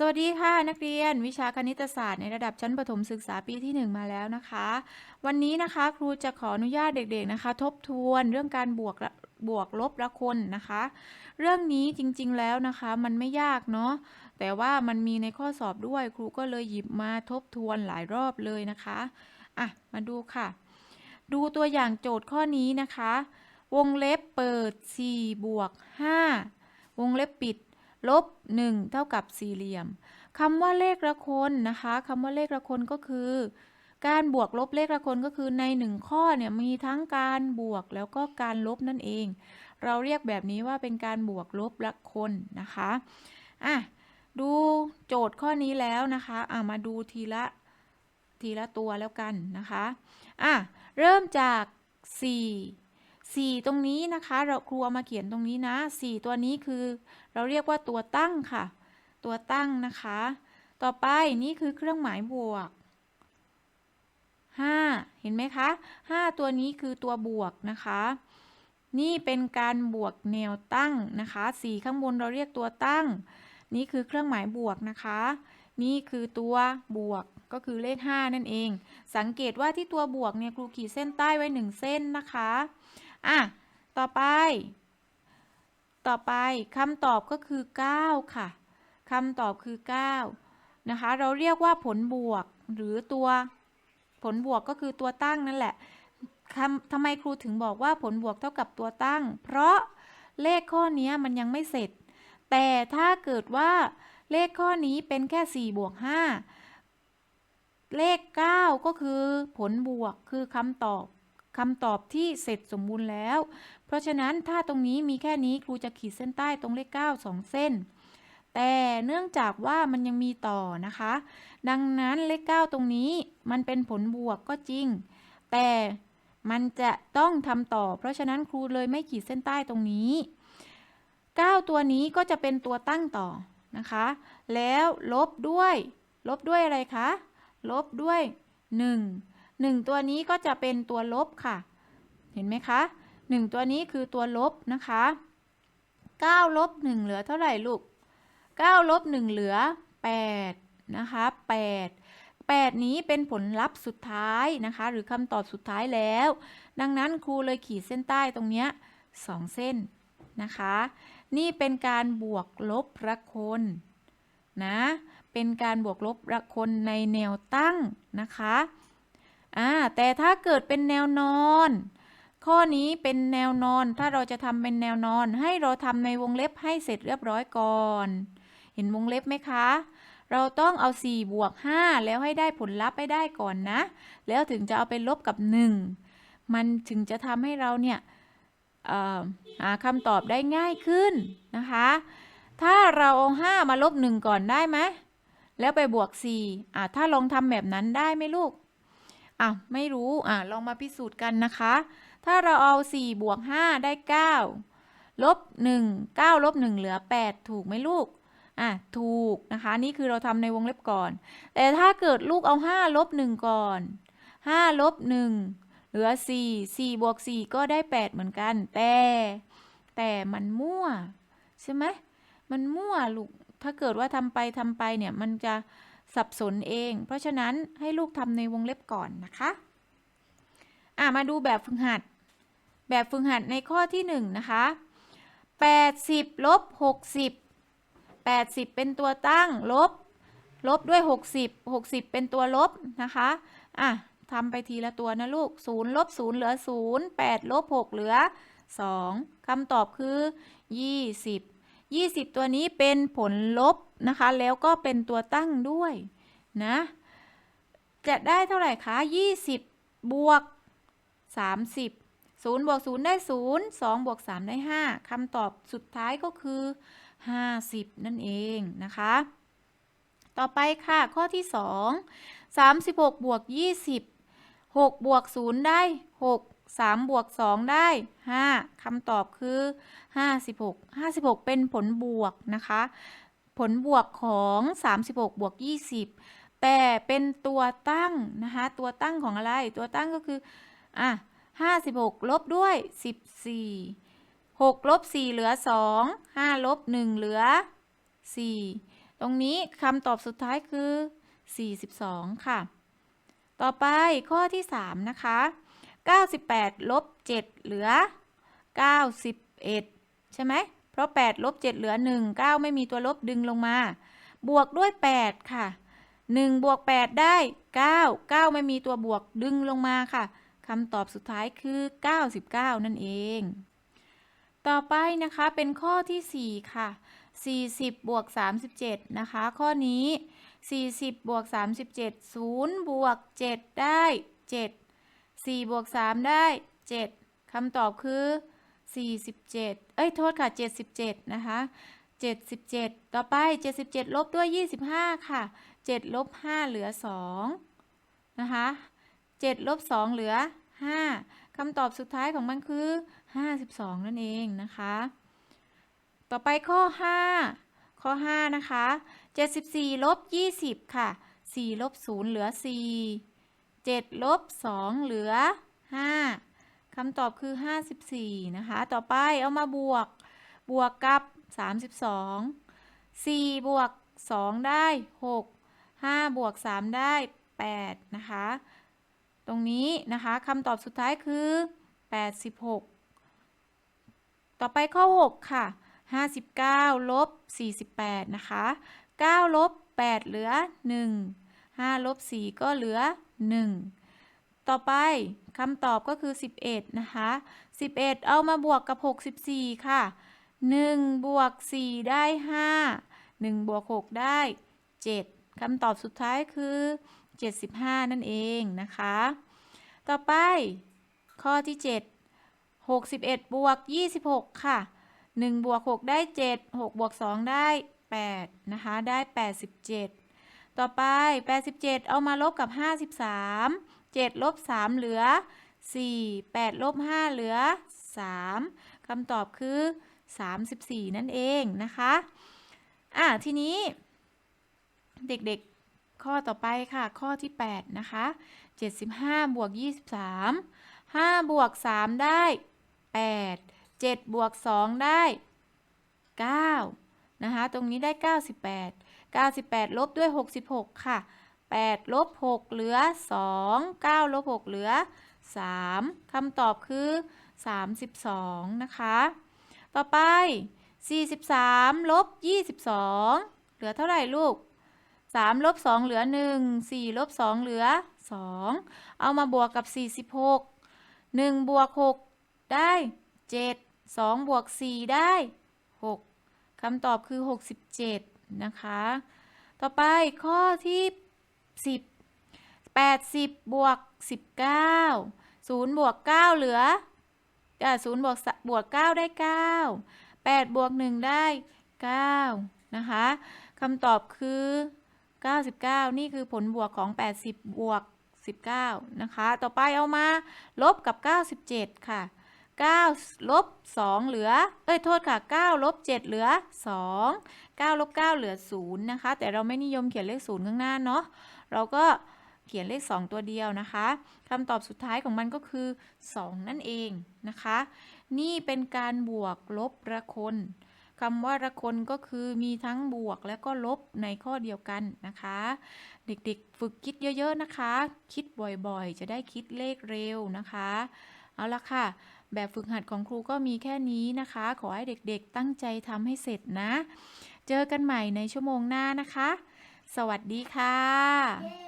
สวัสดีค่ะนักเรียนวิชาคณิตศาสตร์ในระดับชั้นประถมศึกษาปีที่ 1 มาแล้วนะคะ วันนี้นะคะครูจะขออนุญาตเด็กๆนะคะ ทบทวนเรื่องการบวกบวกลบละคนนะคะ เรื่องนี้จริงๆแล้วนะคะมันไม่ยากเนาะแต่ว่ามันมีในข้อสอบด้วยครูก็เลยหยิบมาทบทวนหลายรอบเลยนะคะอะมาดูค่ะ ดูตัวอย่างโจทย์ข้อนี้นะคะ วงเล็บเปิด4บวก5วงเล็บปิด ลบ 1 เท่ากับสี่เหลี่ยมคำว่าเลขละคนนะคะคำว่าเลขละคนก็คือ การบวกลบเลขละคนก็คือในหนึ่งข้อเนี่ยมีทั้งการบวกแล้วก็การลบนั่นเอง เราเรียกแบบนี้ว่าเป็นการบวกลบละคนนะคะอะดูโจทย์ข้อนี้แล้วนะคะอะมาดูทีละทีละตัวแล้วกันนะคะอะเริ่มจาก 4 4 ตรงนี้นะคะ เราครูเอามาเขียนตรงนี้นะ 4 ตัวนี้คือ เราเรียกว่าตัวตั้งค่ะ ตัวตั้งนะคะ ต่อไปนี่คือเครื่องหมายบวก 5 เห็นไหมคะ 5 ตัวนี้คือตัวบวกนะคะ นี่เป็นการบวกแนวตั้งนะคะสีข้างบนเราเรียกตัวตั้ง นี่คือเครื่องหมายบวกนะคะ นี่คือตัวบวกก็คือเลข 5 นั่นเอง สังเกตว่าที่ตัวบวกเนี่ยครูขีดเส้นใต้ไว้ 1 เส้นนะคะ อะ ต่อไป ต่อไปคำตอบก็คือ 9 ค่ะคำตอบคือ 9 นะคะ เราเรียกว่าผลบวกหรือตัวผลบวกก็คือตัวตั้งนั่นแหละทำทำไมครูถึงบอกว่าผลบวกเท่ากับตัวตั้ง เพราะเลขข้อนี้มันยังไม่เสร็จ แต่ถ้าเกิดว่าเลขข้อนี้เป็นแค่ 4 บวก 5 เลข 9 ก็คือผลบวกคือคำตอบ คำตอบที่เสร็จสมบูรณ์แล้ว เพราะฉะนั้นถ้าตรงนี้มีแค่นี้ครูจะขีดเส้นใต้ตรงเลข 9 2 เส้น แต่เนื่องจากว่ามันยังมีต่อนะคะ ดังนั้นเลข 9 ตรงนี้มันเป็นผลบวกก็จริง แต่มันจะต้องทำต่อ เพราะฉะนั้นครูเลยไม่ขีดเส้นใต้ตรงนี้ 9 ตัวนี้ก็จะเป็นตัวตั้งต่อนะคะ แล้วลบด้วย ลบด้วยอะไรคะ ลบด้วย 1 1 ตัวนี้ก็จะเป็นตัวลบค่ะ เห็นไหมคะ 1 ตัวนี้คือตัวลบนะคะ9ลบ1เหลือเท่าไหร่ลูก9ลบ1เหลือ8นะคะ8 8 นี้เป็นผลลัพธ์สุดท้ายนะคะ หรือคำตอบสุดท้ายแล้ว ดังนั้นครูเลยขีดเส้นใต้ตรงเนี้ย2เส้นนะคะ นี่เป็นการบวกลบระคนนะ เป็นการบวกลบระคนในแนวตั้งนะคะ แต่ถ้าเกิดเป็นแนวนอน ข้อนี้เป็นแนวนอน ถ้าเราจะทำเป็นแนวนอน ให้เราทำในวงเล็บให้เสร็จเรียบร้อยก่อน เห็นวงเล็บไหมคะ เราต้องเอา 4 บวก 5 แล้วให้ได้ผลลัพธ์ให้ได้ก่อนนะ แล้วถึงจะเอาไปลบกับ 1 มันถึงจะทำให้เราเนี่ยหาคำตอบได้ง่ายขึ้นนะคะ ถ้าเราเอา5มาลบ 1 ก่อนได้ไหมแล้วไปบวก4อ่าถ้าลองทำแบบนั้นได้ไหมลูก อะไม่รู้อะลองมาพิสูจน์กันนะคะ ถ้าเราเอา 4 บวก 5 ได้ 9 ลบ 1 9 ลบ 1 เหลือ 8 ถูกไหมลูกอะถูกนะคะ นี่คือเราทำในวงเล็บก่อน แต่ถ้าเกิดลูกเอา 5 ลบ 1 ก่อน 5 ลบ 1 เหลือ 4 4 บวก 4 ก็ได้ 8 เหมือนกัน แต่แต่มันมั่ว ใช่ไหมมันมั่วลูก ถ้าเกิดว่าทำไปทำไปเนี่ยมันจะ สับสนเอง เพราะฉะนั้นให้ลูกทำในวงเล็บก่อนนะคะอะมาดูแบบฝึกหัด แบบฝึกหัดในข้อที่1นนะคะ80ลบ60 80 เป็นตัวตั้งลบ ลบด้วย 60 60 เป็นตัวลบนะคะอะทำไปทีละตัวนะลูก0ลบ0เหลือ 0 8ลบ6เหลือ 2คำตอบคือ 20 20 ตัวนี้เป็นผลลบนะคะ แล้วก็เป็นตัวตั้งด้วยนะ จะได้เท่าไหร่คะ 20 บวก 30 0บวก0ได้ 0 2บวก3ได้ 5คำตอบสุดท้ายก็คือ 50 นั่นเองนะคะ ต่อไปค่ะข้อที่ 2 36 บวก 20 6 บวก 0 ได้ 6 3 บวก 2 ได้ 5คำตอบคือ 56 56 เป็นผลบวกนะคะ ผลบวกของ 36 บวก 20 แต่เป็นตัวตั้งนะคะ ตัวตั้งของอะไร ตัวตั้งก็คือ อะ 56 ลบด้วย 14 6ลบ4เหลือ 2 5ลบ1เหลือ 4 ตรงนี้คำตอบสุดท้ายคือ 42 ค่ะ ต่อไปข้อที่ 3 นะคะ 98ลบ7เหลือ 91 ใช่ไหม เพราะ8ลบ7เหลือ 1 9 ไม่มีตัวลบดึงลงมา บวกด้วย 8 ค่ะ 1 บวก 8 ได้ 9 9 ไม่มีตัวบวกดึงลงมาค่ะคำตอบสุดท้ายคือ 99 นั่นเอง ต่อไปนะคะเป็นข้อทีสี่4 ค่ะ 40 บวก 37 นะคะ ข้อนี้ 40 บวก 37 0 บวก 7 ได้ 7 4บวก3ได้ 7คำตอบคือ 47 เอ้ยโทษค่ะ 77 นะคะ 77 ต่อไป 77 ลบด้วย 25 ค่ะ 7 ลบ 5 เหลือ 2 นะคะ 7 ลบ 2 เหลือ 5คำตอบสุดท้ายของมันคือ 52 นั่นเองนะคะ ต่อไปข้อ 5 ข้อ 5 นะคะ 74 ลบ 20 ค่ะ 4 ลบ 0 เหลือ 4 7 ลบ 2 เหลือ 5 คำตอบคือ 54 นะคะ ต่อไปเอามาบวก บวกกับ 32 4 บวก 2 ได้ 6 5 บวก 3 ได้ 8 นะคะ ตรงนี้นะคะคำตอบสุดท้ายคือ 86 ต่อไปข้อ 6 ค่ะ 59 ลบ 48 นะคะ 9 ลบ 8 เหลือ 1 5ลบ4ก็เหลือ 1 ต่อไปคำตอบก็คือ 11 นะคะ 11 เอามาบวกกับ 64 ค่ะ 1 บวก 4 ได้ 5 1 บวก 6 ได้ 7คำตอบสุดท้ายคือ 75 นั่นเองนะคะ ต่อไปข้อที่ 7 61 บวก 26 ค่ะ 1 บวก 6 ได้ 7 6 บวก 2 ได้ 8 นะคะ ได้ 87 ต่อไป 87 เอามาลบกับ 53 7ลบ3เหลือ 4 8ลบ5เหลือ 3คำตอบคือ 34 นั่นเองนะคะอะทีนี้ เด็กๆข้อต่อไปค่ะ ข้อที่ 8 นะคะ 75บวก23 5บวก3ได้ 8 7บวก2ได้ 9 นะคะ ตรงนี้ได้ 98 98 ลบด้วย 66 ค่ะ 8 ลบ 6 เหลือ 2 9 ลบ 6 เหลือ 3 คำตอบคือ 32 นะคะ ต่อไป 43 ลบ 22 เหลือเท่าไหร่ลูก 3 ลบ 2 เหลือ 1 4 ลบ 2 เหลือ 2 เอามาบวกกับ 46 1 บวก 6 ได้ 7 2 บวก 4 ได้ 6คำตอบคือ 67 นะคะ ต่อไปข้อที่ 10 80 บวก 19 0บวก9เหลืออ่า0บวกบวก 9 ได้ 9 8 บวก 1 ได้ 9 นะคะคำตอบคือ 99 นี่คือผลบวกของ 80 บวก 19 นะคะ ต่อไปเอามาลบกับ 97 ค่ะ 9ลบ2เหลือ เอ้ย โทษค่ะ9ลบ7เหลือ 2 9ลบ9เหลือ 0 นะคะ แต่เราไม่นิยมเขียนเลข 0 ข้างหน้าเนาะ เราก็เขียนเลข 2 ตัวเดียวนะคะคำตอบสุดท้ายของมันก็คือ 2 นั่นเองนะคะ นี่เป็นการบวกลบระคนคำว่าระคนก็คือมีทั้งบวกและก็ลบในข้อเดียวกันนะคะ เด็กๆ ฝึกคิดเยอะๆนะคะ คิดบ่อยๆ จะได้คิดเลขเร็วนะคะ เอาละค่ะ แบบฝึกหัดของครูก็มีแค่นี้นะคะ ขอให้เด็กๆตั้งใจทำให้เสร็จนะ เจอกันใหม่ในชั่วโมงหน้านะคะ สวัสดีค่ะ yeah.